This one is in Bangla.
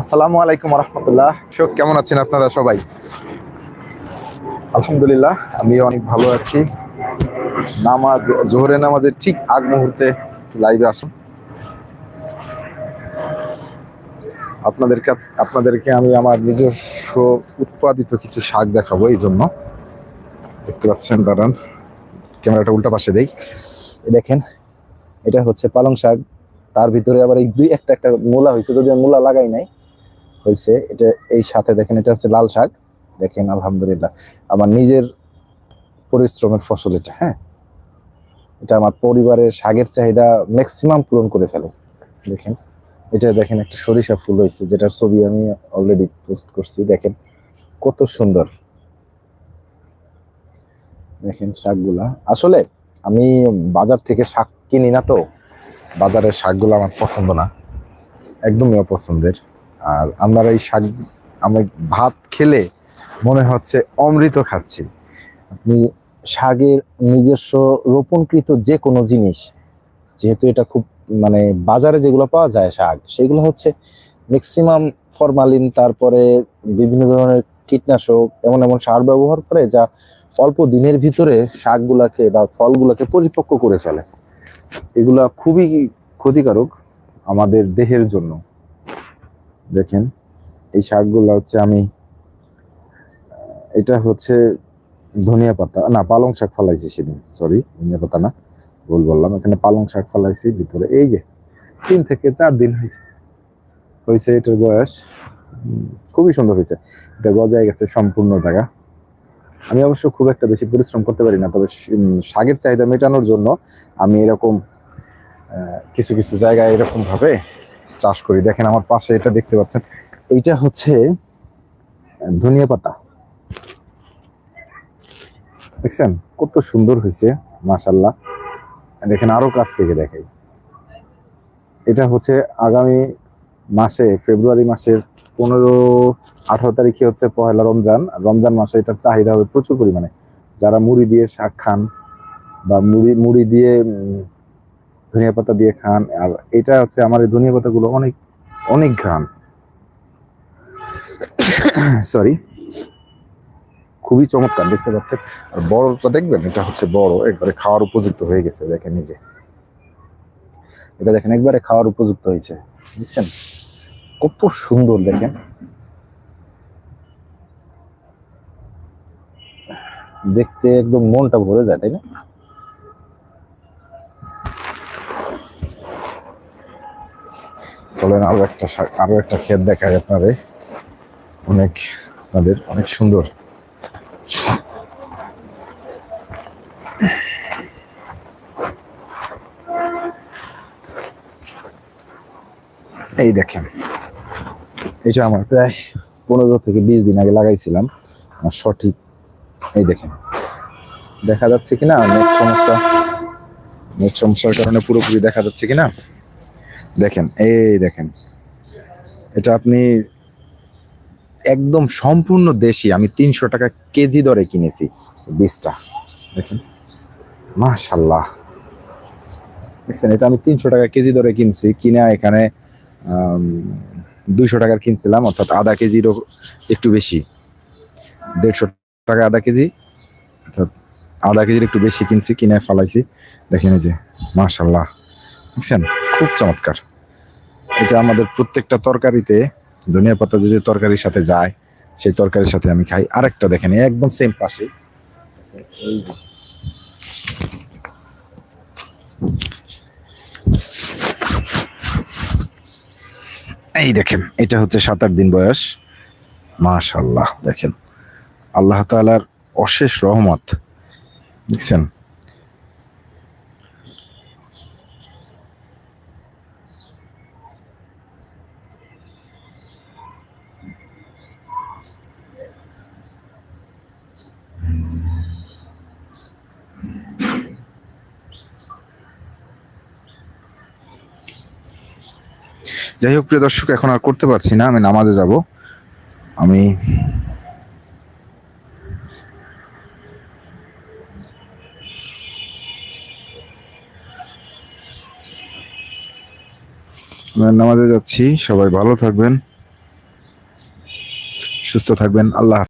আসসালামু আলাইকুম রহমতুল্লাহ শোক কেমন আছেন আপনারা সবাই? আলহামদুলিল্লাহ আমি অনেক ভালো আছি। নামাজ, জোহরের নামাজের ঠিক আগ মুহূর্তে লাইভে আসুন। আপনাদের কাছে আপনাদেরকে আমি আমার নিজস্ব উৎপাদিত কিছু শাক দেখাবো এই জন্য। দেখতে পাচ্ছেন, দাঁড়ান। ক্যামেরাটা উল্টা পাশে দেই। দেখেন, এটা হচ্ছে পালং শাক। তার ভিতরে আবার এই দুই একটা একটা মূলা হয়েছে যদি মূলা লাগাই নাই, হয়েছে। এটা এই সাথে দেখেন, এটা হচ্ছে লাল শাক। দেখেন, আলহামদুলিল্লাহ। আমার নিজের পরিশ্রমের ফসল এটা হ্যাঁ? এটা আমার পরিবারের শাকের চাহিদা ম্যাক্সিমাম পূরণ করে ফেলে। দেখেন, এটা দেখেন, একটা সরিষা ফুল হয়েছে, যেটার ছবি আমি অলরেডি পোস্ট করছি। দেখেন, কত সুন্দর। দেখেন শাকগুলা। আসলে আমি বাজার থেকে শাক কিনি না তো বাজারের শাকগুলো আমার পছন্দ না। একদমই অপছন্দের। আর আমার এই শাক আমি ভাত খেলে মনে হচ্ছে অমৃত খাচ্ছি। আপনি শাকের নিজস্ব রোপণকৃত যে কোনো জিনিস, যেহেতু এটা খুব মানে বাজারে যেগুলো পাওয়া যায় শাক, সেগুলো হচ্ছে ম্যাক্সিমাম ফরমালিন তারপরে বিভিন্ন ধরনের কীটনাশক, এমন এমন সার ব্যবহার করে যা অল্প দিনের ভিতরে শাকগুলাকে বা ফলগুলোকে পরিপক্ক করে ফেলে। এগুলা খুবই ক্ষতিকারক আমাদের দেহের জন্য। দেখেন, এই শাকগুলো হচ্ছে আমি, এটা হচ্ছে ধনিয়া পাতা, না, পালং শাক ফালাইছি সেদিন সরি ধনিয়া পাতা না, ভুল বললাম, এখানে পালং শাক ফালাইছি, ভিতরে এই যে তিন থেকে চার দিন হয়েছে হয়েছে এটার বয়স খুবই সুন্দর হয়েছে এটা গজায় গেছে সম্পূর্ণ টাকা আমি অবশ্য খুব একটা বেশি পরিশ্রম করতে পারি না, তবে শাকের চাহিদা মেটানোর জন্য আমি এরকম কিছু কিছু জায়গায় এরকম ভাবে চাষ করি। দেখেন আমার পাশে এটা দেখতে পাচ্ছেন। এইটা হচ্ছে ধনিয়া পাতা। দেখছেন? কত সুন্দর হয়েছে মাশাল্লাহ দেখেন আরও কাছ থেকে দেখাই। এটা হচ্ছে আগামী মাসে, ফেব্রুয়ারি মাসের পনেরো, আঠারো তারিখে হচ্ছে পহেলা রমজান। রমজান মাসে এটার চাহিদা হবে প্রচুর পরিমাণে। যারা মুড়ি দিয়ে শাক খান বা মুড়ি মুড়ি দিয়ে ধনিয়া পাতা দিয়ে খান, আর এটা হচ্ছে আমার এই ধনিয়া পাতাগুলো অনেক অনেক ঘ্রাণ। সরি খুবই চমৎকার দেখতে পাচ্ছেন। আর বড়টা দেখবেন, এটা হচ্ছে বড়, একবারে খাওয়ার উপযুক্ত হয়ে গেছে দেখেন নিজে এটা দেখেন, একবারে খাওয়ার উপযুক্ত হয়েছে, বুঝছেন? কত সুন্দর দেখেন। দেখতে একদম মনটা ভরে যায়, তাই না? চলেন, আরও একটা আরও একটা ক্ষেত দেখায় আপনারে। অনেক, আপনাদের অনেক সুন্দর। এই দেখেন, এটা আমার প্রায় পনেরো থেকে বিশ দিন আগে লাগাইছিলাম। আমার সঠিক, এই দেখেন। দেখা যাচ্ছে কিনা? নেট সমস্যা। নেট সমস্যার কারণে পুরোপুরি দেখা যাচ্ছে কিনা? দেখেন, এই দেখেন। এটা আপনি একদম সম্পূর্ণ দেশি, আমি তিনশো টাকা কেজি দরে কিনেছি বীজটা। দেখেন, মাশাল্লাহ। দেখছেন, এটা আমি তিনশো টাকা কেজি দরে কিনছি, কিনে এখানে দুইশো টাকার কিনছিলাম, অর্থাৎ আধা কেজিরও একটু বেশি। দেড়শো টাকা আধা কেজি, অর্থাৎ আধা কেজির একটু বেশি কিনছি, কিনে ফালাইছি। দেখেন এই যে, মাশাল্লাহ। দেখছেন? খুব চমৎকার। এটা আমাদের প্রত্যেকটা তরকারিতে, ধনিয়া পাতা যে তরকারির সাথে যায়, সেই তরকারির সাথে আমি খাই। আরেকটা দেখেন একদম সেম পাশে। এই দেখেন, এটা হচ্ছে সাত আট দিন বয়স। মাশাল্লাহ দেখেন। আল্লাহ তাআলার অশেষ রহমত। দেখছেন? যাই হোক, প্রিয় দর্শক, এখন আর করতে পারছি না। আমি নামাজে যাব। আমি নামাজে যাচ্ছি। সবাই ভালো থাকবেন, সুস্থ থাকবেন। আল্লাহ।